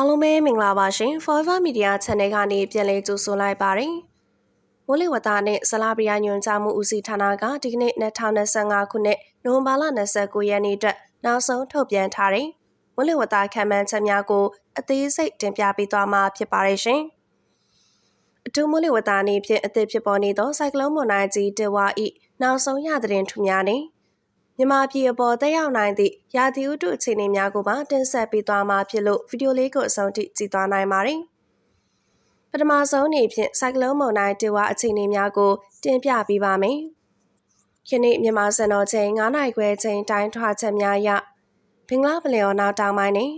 အားလုံးပဲမင်္ဂလာပါရှင် Forever Media Channel ကနေပြန်လည်ကြိုဆိုလိုက်ပါတယ်။မိုးလေဝသနဲ့ဇလာပရိယညွန်ကြားမှုဦးစီးဌာနကဒီကနေ့2025ခုနှစ်နိုဝင်ဘာလ29ရက်နေ့အတွက်နောက်ဆုံးထုတ်ပြန်ထားတဲ့မိုးလေဝသခံမှန်းချက်များကိုအသေးစိတ်တင်ပြပေးသွားမှာဖြစ်ပါတယ်ရှင်။အထူးမိုးလေဝသအနေဖြင့်အသစ်ဖြစ်ပေါ်နေသောဆိုင်ကလုန်းမွန်နိုင်ကြီးတဝါဤနောက်ဆုံးရတဲ့ထူများနေ မြန်မာပြည်အပေါ်တက်ရောက်နိုင်သည့်ရာသီဥတုအခြေအနေများကိုပါတင်ဆက်ပေးသွားမှာဖြစ်လို့ဗီဒီယိုလေးကိုအဆုံးထိကြည့်သွားနိုင်ပါတယ်။ပထမဆုံးအနေဖြင့်ဆိုင်ကလုန်းမုန်တိုင်းတေဝါအခြေအနေများကို တင်ပြပေးပါမယ်။ယနေ့မြန်မာစံတော်ချိန်9နာရီခွဲချိန်တိုင်းထွာချက်များအရဘင်္ဂလားပလင်အော်နာတောင်ပိုင်းတွင်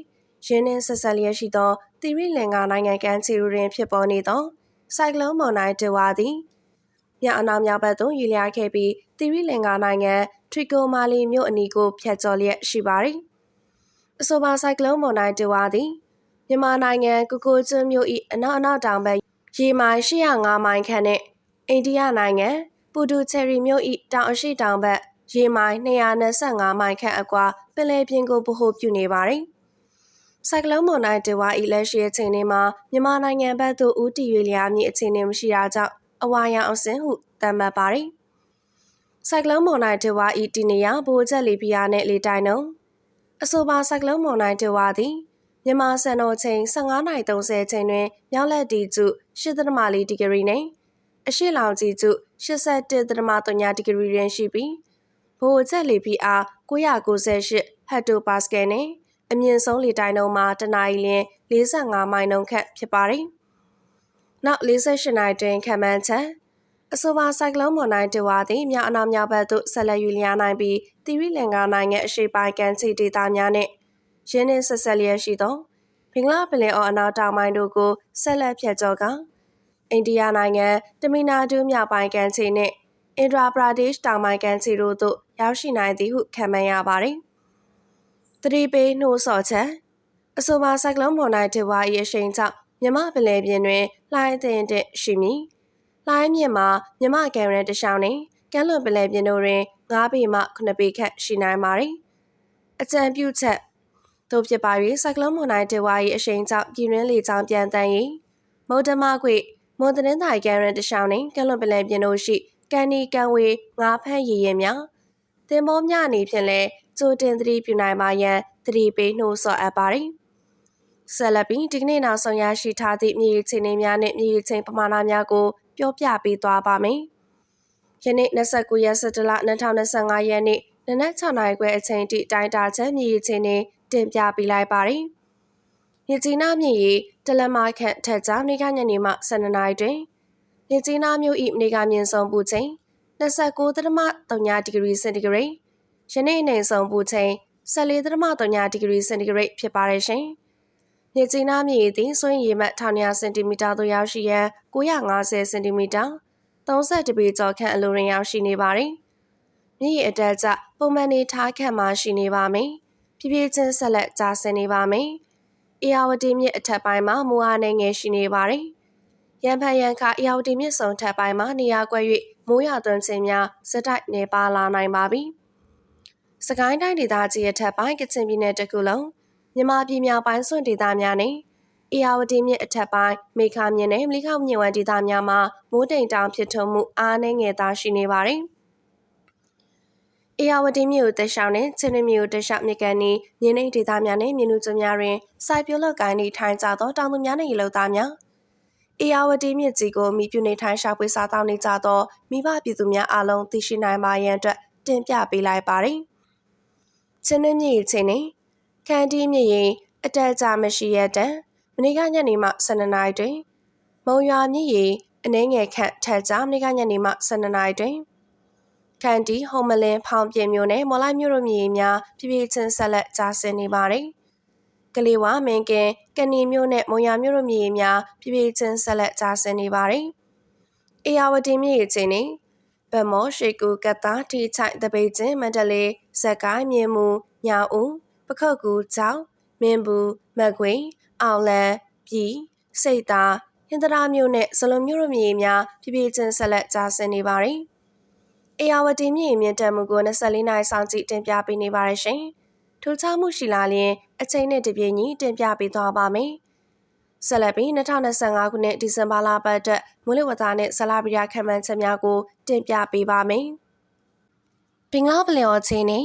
ရင်းနှင်းဆက်ဆက်လျက်ရှိသောသီရိလင်္ကာနိုင်ငံကမ်းခြေတွင်ဖြစ်ပေါ်နေသောဆိုင်ကလုန်းမုန်တိုင်းတေဝါသည် ညအနောက်မြောက်ဘက်သို့ရွေ့လျားခဲ့ပြီးသီရိလင်္ကာနိုင်ငံထရီကိုမာလီမြို့အနီးကိုဖြတ်ကျော်လျက်ရှိပါသည်။အဆိုပါဆိုင်ကလုန်းမုန်တိုင်းတဝါသည်မြန်မာနိုင်ငံကိုကိုကျွန်းမြို့၏အနောက်အနောက်တောင်ဘက်ရေမိုင်805မိုင်ခန့်နှင့်အိန္ဒိယနိုင်ငံပူဒူချယ်ရီမြို့၏တောင်အရှိတောင်ဘက်ရေမိုင်225မိုင်ခန့်အကွာပင်လယ်ပြင်ကိုဗဟိုပြုနေပါသည်။ဆိုင်ကလုန်းမုန်တိုင်းတဝါ၏လက်ရှိအချိန်မှာမြန်မာနိုင်ငံဘက်သို့ဦးတည်ရွေလျားမည့်အခြေအနေမရှိတာကြောင့် အဝါရောင်အဆင်းဟုသတ်မှတ်ပါသည်။ဆိုင်ကလုန်းမုန်တိုင်းတေဝါဤတီနေယာဘိုးချက်လီဖီယာနှင့်လေတိုင်နှုံအဆိုပါဆိုင်ကလုန်းမုန်တိုင်းတေဝါသည်မြန်မာစံတော်ချိန်15:30ချိန်တွင်မြောက်လက်တီကျ8.4ဒီဂရီနှင့်အရှိလောင်ကြီးကျ81.3ဒီဂရီတွင်ရှိပြီးဘိုးချက်လီဖီအား998ဟက်တိုပါစကယ်နှင့်အမြင့်ဆုံးလေတိုင်နှုံမှာတနအီလ45မိုင်နှုန်းခန့်ဖြစ်ပါသည်။ နောက်48နိုင်တွင်ခံမှန်းချက်အဆိုပါဆိုင်ကလုန်းမွန်တိုင်းတဝါသည်မြောက်အနောက်မြောက်ဘက်သို့ဆက်လက်ယူလျားနိုင်ပြီးတီရီလင်္ကာနိုင်ငံအရှေ့ပိုင်းကမ်းခြေဒေသများနှင့်ရင်းနှင်းဆက်ဆက်လျက်ရှိသောဘင်္ဂလားပင်လယ်အော်အနောက်တောင်ပိုင်းတို့ကိုဆက်လက်ဖြတ်ကျော်ကအိန္ဒိယနိုင်ငံတမီနာဒူးမြောက်ပိုင်းကမ်းခြေနှင့်အင်ဒရာပရာဒေ့ရှ်တောင်ပိုင်းကမ်းခြေတို့သို့ရောက်ရှိနိုင်သည်ဟုခန့်မှန်းရပါသည်။သတိပေးနှိုးဆော်ချက်အဆိုပါဆိုင်ကလုန်းမွန်တိုင်းတဝါ၏အရှိန်ကြောင့် မြမပင်လယ်ပြင်တွင်လှိုင်းအသင့်တဲ့ရှိမည်။လှိုင်းမြင့်မှာမြမကန်ရန်တရှောင်းနှင့်ကမ်းလွန်ပလဲပြင်းတို့တွင်9ပေမှ9ပေခန့်ရှိနိုင်ပါသည်အကြံပြုချက်တို့ဖြစ်ပါ၍စိုက်ကလုန်းမွန်တိုင်းတေဝါ၏အရှိန်ကြောင့်ပြည်ရင်းလေကြောင်းပြန်တန်း၏မုတ်တမခွေမွန်တင်းတိုင်ကန်ရန်တရှောင်းနှင့်ကမ်းလွန်ပလဲပြင်းတို့ရှိကန်နီကန်ဝေငါးဖန်းရည်ရင်များတင်မောမြအနေဖြင့်လည်းကြိုတင်သတိပြုနိုင်ပါရန်သတိပေးနှိုးဆော်အပ်ပါသည် ဆက်လက်ပြီးဒီကနေ့နောက်ဆုံးရရှိထားသည့်မြေရေးချင်းများနှင့်မြေရေးချင်းပမာဏများကိုပြောပြပေးသွားပါမယ်။ယနေ့29ရက်17လ2025ရက်နေ့နနက်6နာရီခွဲအချိန်ထိတိုင်းတာချက်မြေကြီးချင်းနဲ့တင်ပြပေးလိုက်ပါတယ်။မြကြီးနားမြေကြီးတလမခန့်ထက်ကြောင်းနေကညနေမှ12နာရီတွင်မြကြီးနားမြို့၏နေကမြင့်ဆုံးပူချိန်29.3ဒီဂရီစင်တီဂရိတ်ယနေ့နေဆုံးပူချိန်14.3ဒီဂရီစင်တီဂရိတ်ဖြစ်ပါတယ်ရှင်။ မြေကြီးနားမြေသည်စွန့်ရည်မှတ်1900စင်တီမီတာသို့ရောက်ရှိရန်950စင်တီမီတာ30ပေကျော်ခန့်အလိုတွင်ရောက်ရှိနေပါသည်။မြေအတက်ကျပုံမှန်နေထားခန့်မှရှိနေပါမယ်။ဖြည်းဖြည်းချင်းဆက်လက်ကျဆင်းနေပါမယ်။အေယာဝတီမြစ်အထက်ပိုင်းမှာမူအားနေငယ်ရှိနေပါသည်။ရန်ဖန်ရန်ခအေယာဝတီမြစ်ဆုံထက်ပိုင်းမှာနေရာကွက်၍မိုးရွာသွန်းခြင်းများစက်တိုက်နေပါလာနိုင်ပါပြီ။စကိုင်းတိုင်းဒေသကြီးအထက်ပိုင်းကချင်ပြည်နယ်တကူလုံး မြန်မာပြည်မြောက်ပိုင်းစွန့်ဒေသများနဲ့အေယာဝတီမြစ်အထက်ပိုင်းမေခါမြစ်နဲ့မလီခောက်မြစ်ဝမ်းဒေသများမှာမိုးတိမ်တောင်ဖြစ်ထွန်းမှုအားနည်းငယ်သားရှိနေပါတယ်။အေယာဝတီမြစ်ကိုတက်ရှောင်းတဲ့ချင်းရမြစ်ကိုတက်ရှောင်းမြစ်ကန်ဤမြင်းနှိမ်ဒေသများနဲ့မြင်းနူကျွများတွင်စိုက်ပျိုးလုပ်ကိုင်းနေထိုင်ကြသောတောင်သူများနဲ့ရေလုပ်သားများအေယာဝတီမြစ်ကြီးကိုမိပြုနေထိုင်ရှာဖွေစားတောင်းနေကြသောမိဘပြည်သူများအားလုံးသိရှိနိုင်ပါရန်အတွက်တင်ပြပေးလိုက်ပါတယ်။ချင်းနှင်းမြစ်ချင်းနှင့် ခန်းတီးမြစ်ရင်အတက်အကျမရှိရတဲ့မနေ့ကညနေမှ12နာရီတွင် မုံရွာမြစ်ရင်အနှဲငယ်ခန့်ထက်ကြမနေ့ကညနေမှ12နာရီတွင်ခန်တီဟုံမလင်းဖောင်ပြင်းမျိုးနဲ့မော်လိုက်မျိုးတို့မြေများပြပြချင်းဆက်လက်ကြားဆင်းနေပါတယ်။ကလေးဝမင်းကင်ကဏီမျိုးနဲ့မုံရမျိုးတို့မြေများပြပြချင်းဆက်လက်ကြားဆင်းနေပါတယ်။အေယာဝတီမြေချင်းနေဗမောရှိကူကတ်တာတီချိုက်တပိတ်ချင်းမန္တလေးဇက်ကိုင်းမြေမူညောင်ဦး ပခုတ်ကူကျောင်းမင်းဘူးမက်ခွေအောင်လန်ပြည်စိတ်သားဟင်္ဒရာမျိုးနဲ့ဇလုံးမျိုးတို့မြေများပြပြချင်းဆက်လက်ကြားဆင်းနေပါတယ်။အေယာဝတီမြေမြင့်တက်မှုကို24နိုင်ဆောင်ကြည့်တင်ပြပေးနေပါတယ်ရှင်။ထူးခြားမှုရှိလာရင်အချိန်နဲ့တပြေးညီတင်ပြပေးသွားပါမယ်ဆက်လက်ပြီး2025ခုနှစ်ဒီဇင်ဘာလပတ်အတွက်မိုးလေဝသနဲ့ဇလဗီယာခံမှန်းချက်များကိုတင်ပြပေးပါမယ်။ဘင်္ဂလားပလင်အော်ချင်းနေ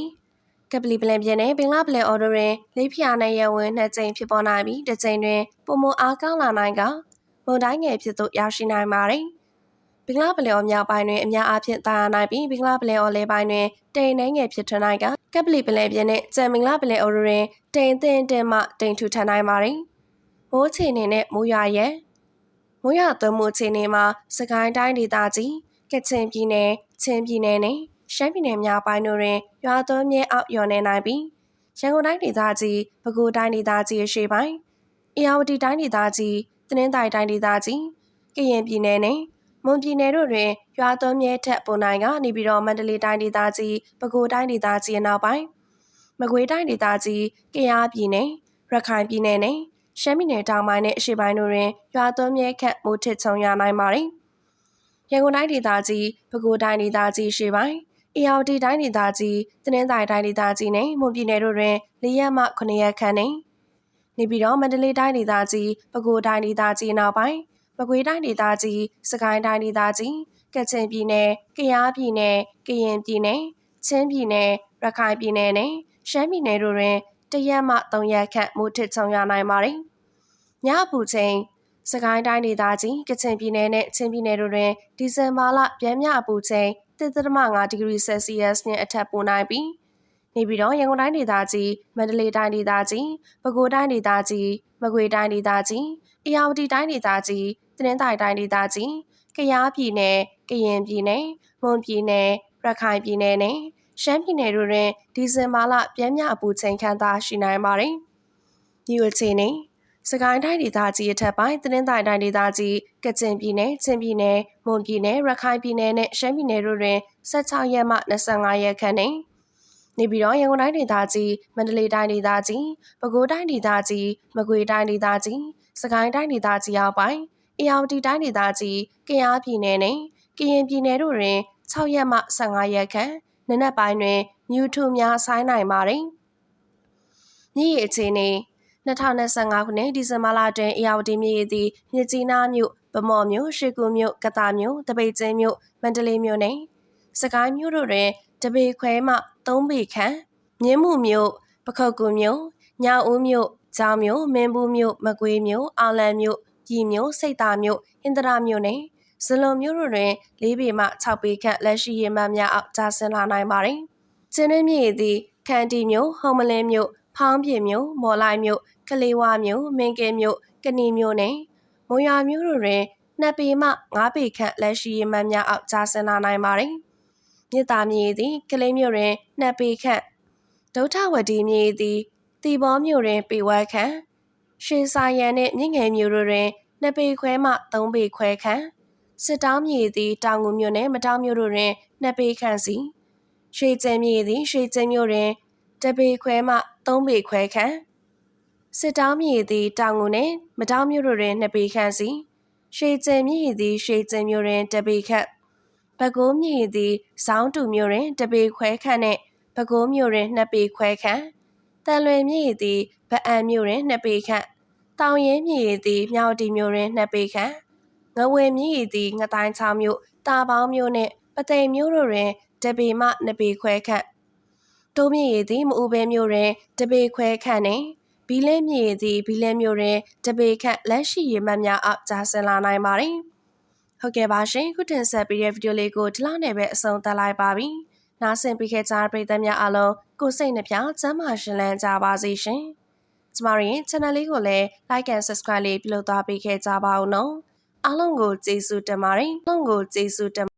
ကပလီပလင်ပြင်းနဲ့ဘင်္ဂလားပလင်အော်တို့တွင်လေးဖျားနဲ့ရဝင်းနှစ်ကြိမ်ဖြစ်ပေါ်နိုင်ပြီးတစ်ကြိမ်တွင်ပုံမအားကောင်းလာနိုင်ကမုန်တိုင်းငယ်ဖြစ်သို့ရောက်ရှိနိုင်ပါတယ်။ဘင်္ဂလားပလင်အော်မြောက်ပိုင်းတွင်အများအားဖြင့်တာယာနိုင်ပြီးဘင်္ဂလားပလင်အော်လေပိုင်းတွင်တိမ်နှဲငယ်ဖြစ်ထွန်းနိုင်ကကပလီပလင်ပြင်းနဲ့ကြံမင်္ဂလာပလင်အော်တို့တွင်တိမ်သင်းတင်မှတိမ်ထူထန်နိုင်ပါတယ်။မိုးချေနေနဲ့မိုးရွာရဲမိုးရွာသွန်းမှုအခြေအနေမှာစကိုင်းတိုင်းဒေသကြီးကချင်ပြည်နယ်ချင်းပြည်နယ်နဲ့ ရှမ်းပြည်နယ်မြောက်ပိုင်းတို့တွင်ရွာသွန်းမြဲအောက်ရွာနေနိုင်ပြီးရန်ကုန်တိုင်းဒေသကြီးပဲခူးတိုင်းဒေသကြီးအရှေ့ပိုင်းအေရဝတီတိုင်းဒေသကြီးတနင်္သာရီတိုင်းဒေသကြီးကရင်ပြည်နယ်နဲ့မွန်ပြည်နယ်တို့တွင်ရွာသွန်းမြဲထက်ပုံနိုင်ကနေပြီးတော့မန္တလေးတိုင်းဒေသကြီးပဲခူးတိုင်းဒေသကြီးအနောက်ပိုင်းမကွေးတိုင်းဒေသကြီးကယားပြည်နယ်ရခိုင်ပြည်နယ်နဲ့ရှမ်းပြည်နယ်တောင်ပိုင်းနဲ့အရှေ့ပိုင်းတို့တွင်ရွာသွန်းမြဲခန့်မိုးထစ်ချုံရနိုင်ပါတယ်။ရန်ကုန်တိုင်းဒေသကြီးပဲခူးတိုင်းဒေသကြီးရှေ့ပိုင်း အေရဝတီတိုင်းဒေသကြီးတနင်္သာရီတိုင်းဒေသကြီးနဲ့မွန်ပြည်နယ်တို့တွင်၄ရက်မှ9ရက်ခန့်နဲ့နေပြည်တော်မန္တလေးတိုင်းဒေသကြီးပဲခူးတိုင်းဒေသကြီးနောက်ပိုင်းမကွေးတိုင်းဒေသကြီးစကိုင်းတိုင်းဒေသကြီးကချင်ပြည်နယ်ကယားပြည်နယ်ကရင်ပြည်နယ်ချင်းပြည်နယ်ရခိုင်ပြည်နယ်နဲ့ရှမ်းပြည်နယ်တို့တွင်တရက်မှ၃ရက်ခန့်မိုးထစ်ချုံရနိုင်ပါတယ်။ညအပူချိန်စကိုင်းတိုင်းဒေသကြီးကချင်ပြည်နယ်နဲ့ချင်းပြည်နယ်တို့တွင်ဒီဇင်ဘာလပြန်မြအပူချိန် 3.5ဒီဂရီဆယ်စီယပ်စ်နှင့်အထက်ပိုနိုင်ပြီးနေပြီးတော့ရန်ကုန်တိုင်းဒေသကြီးမန္တလေးတိုင်းဒေသကြီးပဲခူးတိုင်းဒေသကြီးမကွေးတိုင်းဒေသကြီးအေရဝတီတိုင်းဒေသကြီးတနင်္သာရီတိုင်းဒေသကြီးကယားပြည်နယ်ကရင်ပြည်နယ်မွန်ပြည်နယ်ရခိုင်ပြည်နယ်နဲ့ရှမ်းပြည်နယ်တို့တွင်ဒီဇင်ဘာလပြန်မြအပူချိန်ခံသာရှိနိုင်ပါတယ်။ဒီလိုချိန်နေ စကိုင်းတိုင်းဒေသကြီးအထက်ပိုင်းတနင်္သာရီတိုင်းဒေသကြီးကချင်ပြည်နယ်ချင်းပြည်နယ်မွန်ပြည်နယ်ရခိုင်ပြည်နယ်နဲ့ရှမ်းပြည်နယ်တို့တွင်16ရက်မှ25ရက်ခန့်နဲ့နေပြီးတော့ရန်ကုန်တိုင်းဒေသကြီးမန္တလေးတိုင်းဒေသကြီးပဲခူးတိုင်းဒေသကြီးမကွေးတိုင်းဒေသကြီးစကိုင်းတိုင်းဒေသကြီးအောက်ပိုင်းအေရဝတီတိုင်းဒေသကြီးကယားပြည်နယ်နဲ့ကရင်ပြည်နယ်တို့တွင်6ရက်မှ15ရက်ခန့်နနက်ပိုင်းတွင်မြူထူများဆိုင်းနိုင်ပါတယ်။မြည်အခြေအနေ 2025ခုနှစ်ဒီဇင်ဘာလတွင်အေယာဝတီမြို့၏သည်မြစ်ကြီးနားမြို့ဗမော်မြို့ရွှေကူမြို့ကတာမြို့တပိတ်ကျင်းမြို့မန္တလေးမြို့နှင့်စကိုင်းမြို့တို့တွင်တပေခွဲမှ3ပေခန့်မြင်းမှုမြို့ပခုတ်ကူမြို့ညောင်ဦးမြို့ကျောင်းမြို့မင်းဘူးမြို့မကွေးမြို့အောင်လံမြို့ပြည်မြို့စိတ်တာမြို့ဟင်္ဒရာမြို့နှင့်ဇလွန်မြို့တို့တွင်၄ပေမှ6ပေခန့်လက်ရှိရေမှတ်များအောက်ကျဆင်းလာနိုင်ပါသည်။ကျင်းနှင်းမြေသည်ခန္တီမြို့ဟုံမလင်းမြို့ ဖောင်းပြမြို့မော်လိုက်မြို့ကလေးဝါမြို့မင်းကဲမြို့ကဏီမြို့နဲ့မုံရွာမြို့တို့တွင်နှစ်ပေမှ9ပေခန့်လက်ရှိရေမှတ်များအောက်ကျဆင်းလာနိုင်ပါသည်။မြစ်တာမြေသည်ကလေးမြို့တွင်နှစ်ပေခန့်ဒုထဝတီမြေသည်တီဘောမြို့တွင်ပေဝက်ခန့်ရွှေစာရန်နှင့်မြင့်ငယ်မြို့တို့တွင်နှစ်ပေခွဲမှ3ပေခွဲခန့်စစ်တောင်းမြေသည်တောင်ငူမြို့နှင့်မတောင်မြို့တို့တွင်နှစ်ပေခန့်စီရွှေကျဲမြေသည်ရွှေကျဲမြို့တွင်တပေခွဲမှ 3ပေခွဲခန့်စစ်တောင်းမြေသည်တောင်ငူနှင့်မတောင်မြို့တို့တွင်နှစ်ပေခန့်စီရွှေကျဲမြေသည်ရွှေကျဲမြို့တွင်တပေခန့်ဘကိုးမြေသည်ဇောင်းတူမြို့တွင်တပေခွဲခန့်နှင့်ပဲခူးမြို့တွင်နှစ်ပေခွဲခန့်တန်လွင်မြေသည်ဗအံမြို့တွင်နှစ်ပေခန့်တောင်ရဲမြေသည်မြောက်တီမြို့တွင်နှစ်ပေခန့်ငဝယ်မြေသည်ငတိုင်းချောင်းမြို့တာပေါင်းမြို့နှင့်ပသိမ်မြို့တို့တွင်တပေမှနှစ်ပေခွဲခန့် တိုးမြေသည်မအူဘဲမြို့တွင်တပေခွဲခန့်နှင့်ဘီလဲမြေသည်ဘီလဲမြို့တွင်တပေခန့်လက်ရှိရေမှတ်များအောက်ကျဆင်းလာနိုင်ပါသည်ဟုတ်ကဲ့ပါရှင်ခုတင်ဆက်ပေးတဲ့ဗီဒီယိုလေးကိုဒီလောက်နဲ့ပဲအဆုံးသတ်လိုက်ပါပြီ။နားဆင်ပေးခဲ့ကြတဲ့ပရိသတ်များအားလုံးကိုစိတ်နှပြချမ်းသာရှင်လန်းကြပါစေရှင်။ကျမတို့ရဲ့ channel လေးကိုလည်း like and subscribe လေးပြုလုပ်သွားပေးခဲ့ကြပါဦးနော်။အားလုံးကိုကျေးဇူးတင်ပါတယ်။အားလုံးကိုကျေးဇူးတင်